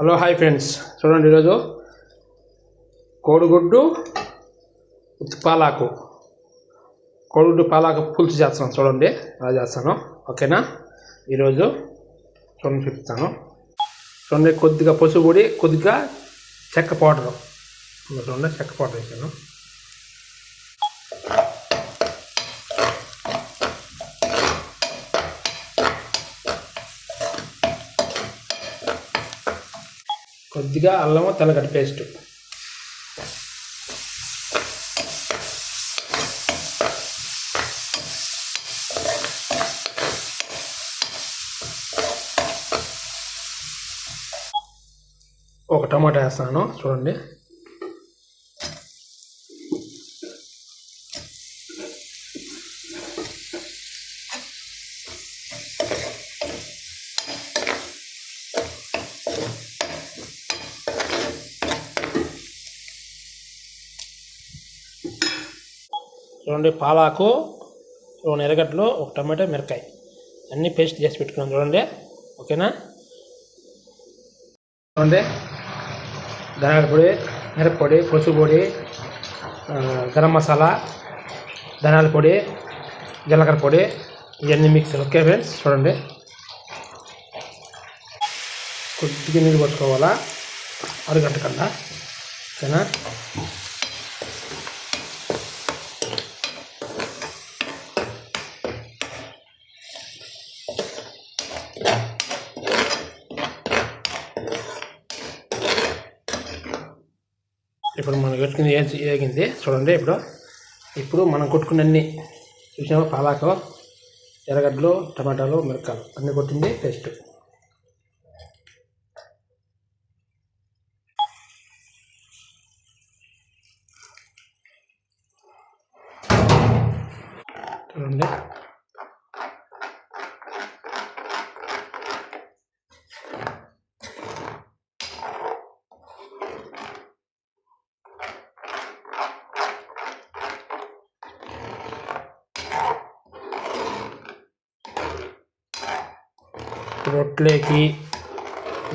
Hello hi friends. చూడండి ఈరోజు కోడిగుడ్డు పాలాకు. కోడిగుడ్డు పాలాకు పులుసు చేస్తాను చూడండి అలా చేస్తాను. ఓకేనా? ఈరోజు చూడండి చెప్తాను చూడండి కొద్దిగా పసుపు పొడి కొద్దిగా చెక్క పౌడర్. చూడండి చెక్క పౌడర్ వేసాను. కొద్దిగా అల్లము తెల్లగడ్డ పేస్ట్. ఒక టమాటా వేస్తాను చూడండి. చూడండి పాలాకు రెండు ఎర్రగడ్డలు ఒక టమాటో మిరకాయ అన్నీ పేస్ట్ చేసి పెట్టుకున్నాం చూడండి. ఓకేనా? చూడండి. ధనియాల పొడి మిరప్పొడి పసుపు పొడి గరం మసాలా ధనియాల పొడి జీలకర్ర పొడి ఇవన్నీ మిక్స్ ఓకే ఫ్రెండ్స్? చూడండి. కొద్దిగా నీళ్ళు పట్టుకోవాలా? అరగంట కన్నా ఓకేనా? ఇప్పుడు మనం పెట్టుకుని ఏగింది చూడండి ఇప్పుడు. ఇప్పుడు మనం కొట్టుకున్నన్ని చూసాము చూసామా పాలాకు ఎర్రగడ్డలు టమాటాలు మిరకాలు అన్నీ కొట్టింది పేస్ట్ చూడండి. రొట్టెలకి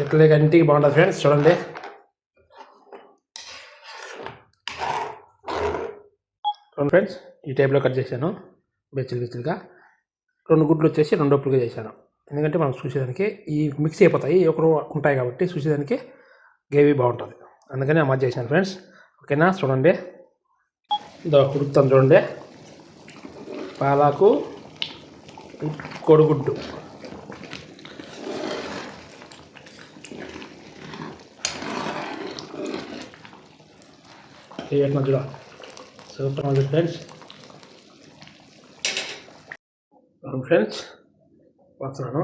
ఇట్లకి అంటికి బాగుంటుంది ఫ్రెండ్స్ చూడండి. ఫ్రెండ్స్ ఈ టైప్లో కట్ చేశాను బెచ్చలు బెచ్చలుగా. రెండు గుడ్లు వచ్చేసి రెండు అప్పులుగా చేశాను. ఎందుకంటే మనం చూసేదానికి ఈ మిక్స్ అయిపోతాయి ఒకరు ఉంటాయి కాబట్టి చూసేదానికి గ్రేవీ బాగుంటుంది. అందుకని ఆ మధ్య చేశాను ఫ్రెండ్స్. ఓకేనా చూడండి. ఇదో ఉడుకుతాను చూడండి. పాలాకు కోడిగుడ్డు. చేయట్ మధ్యలో సూపర్ ఉంది ఫ్రెండ్స్. ఫ్రెండ్స్ వస్తున్నాను.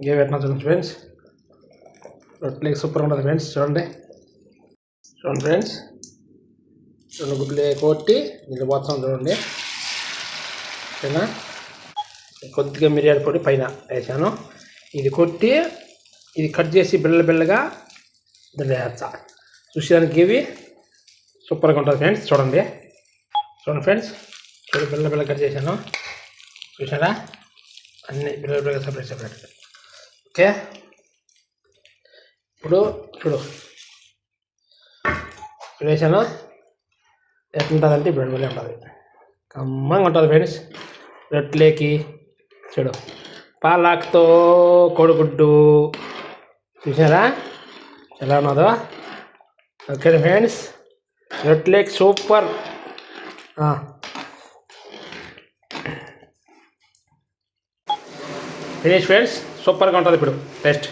ఇంకే పెట్టినా చూడండి ఫ్రెండ్స్. రొట్టెలకి సూపర్ ఉంటుంది ఫ్రెండ్స్. చూడండి. చూడండి ఫ్రెండ్స్. రెండు గుడ్లు కొట్టి నీళ్ళు పోతాం చూడండి. ఓకేనా? కొద్దిగా మిరియాల పొడి పైన వేసాను. ఇది కొట్టి ఇది కట్ చేసి బిళ్ళ బిళ్ళగా దీంట్లో వేస్తా. చూసేదానికి ఇవి సూపర్గా ఉంటుంది ఫ్రెండ్స్. చూడండి. చూడండి ఫ్రెండ్స్. చూడు బిళ్ళ బిళ్ళ కట్ చేశాను. చూసారా అన్ని బిళ్ళ బిళ్ళగా సపరేట్ సపరేట్. ఓకే? ఇప్పుడు చూడు. ఇప్పుడు వేసాను ఎట్లుంటుందంటే ఇప్పుడు వెళ్ళి ఉంటుంది. కమ్మంగా ఉంటుంది ఫ్రెండ్స్ రొట్టెలేకి చూడు. పాలాక్తో కోడిగుడ్డు. చూసారా ఎలా ఉన్నదో? ఓకే ఫ్రెండ్స్ రొట్లేక్ సూపర్. ఫినిష్ ఫ్రెండ్స్ సూపర్గా ఉంటుంది ఇప్పుడు. టెస్ట్